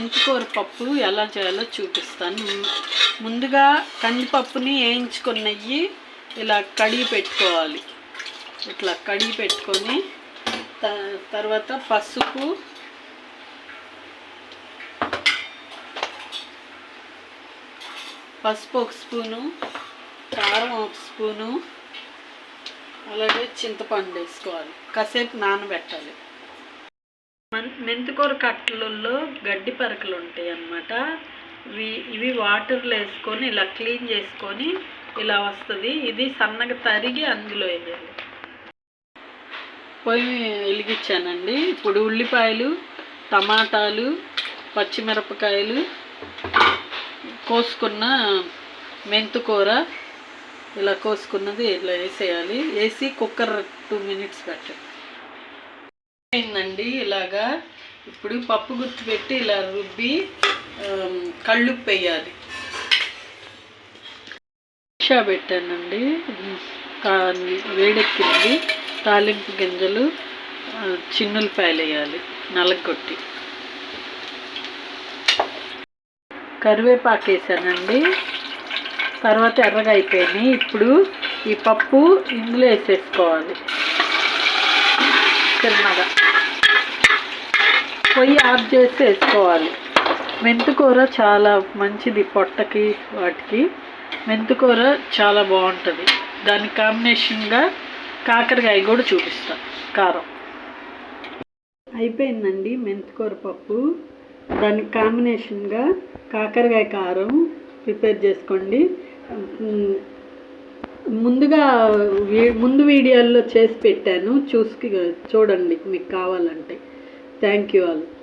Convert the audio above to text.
మెంతికూర పప్పు ఎలా చేయాలో చూపిస్తాను. ముందుగా కందిపప్పుని వేయించుకున్న నెయ్యి ఇలా కడిగి పెట్టుకోవాలి. ఇట్లా కడిగి పెట్టుకొని త- తర్వాత పసుపు పసుపు ఒక స్పూను కారం ఒక స్పూను అలాగే చింతపండు వేసుకోవాలి. కాసేపు నానబెట్టాలి. మెంతికూర కట్టలలో గడ్డి పరకలు ఉంటాయి అన్నమాట ఇవి ఇవి వాటర్లో వేసుకొని ఇలా క్లీన్ చేసుకొని ఇలా వస్తుంది. ఇది సన్నగా తరిగి అందులో వేయాలి. పొయ్యి వెలిగించానండి. ఇప్పుడు ఉల్లిపాయలు టమాటాలు పచ్చిమిరపకాయలు కోసుకున్న మెంతుకూర ఇలా కోసుకున్నది ఇలా వేసేయాలి. వేసి కుక్కర్ టూ మినిట్స్ పెట్టండి. అయిందండి ఇలాగా. ఇప్పుడు పప్పు గుర్తు పెట్టి ఇలా రుబ్బి ఆమ్, కళ్ళుప్పు వేయాలి పెట్టానండి. వేడెక్కింది. తాలింపు గింజలు ఆ, చిన్నులపాయలు వేయాలి నలగొట్టి. కరివేపాకు వేసానండి. తర్వాత ఎర్రగా అయిపోయినాయి. ఇప్పుడు ఈ పప్పు ఇందులో వేసేసుకోవాలి. చిన్నగా పొయ్యి ఆఫ్ చేసి వేసుకోవాలి మెంతికూర చాలా మంచిది పొట్టకి వాటికి. మెంతికూర చాలా బాగుంటుంది. దాని కాంబినేషన్గా కాకరకాయ కూడా చూపిస్తా. కారం. అయిపోయిందండి మెంతికూర పప్పు. దానికి కాంబినేషన్గా కాకరకాయ కారం ప్రిపేర్ చేసుకోండి. ముందుగా వీ- ముందు వీడియోల్లో చేసి పెట్టాను. చూసి చూడండి మీకు కావాలంటే. Thank you all.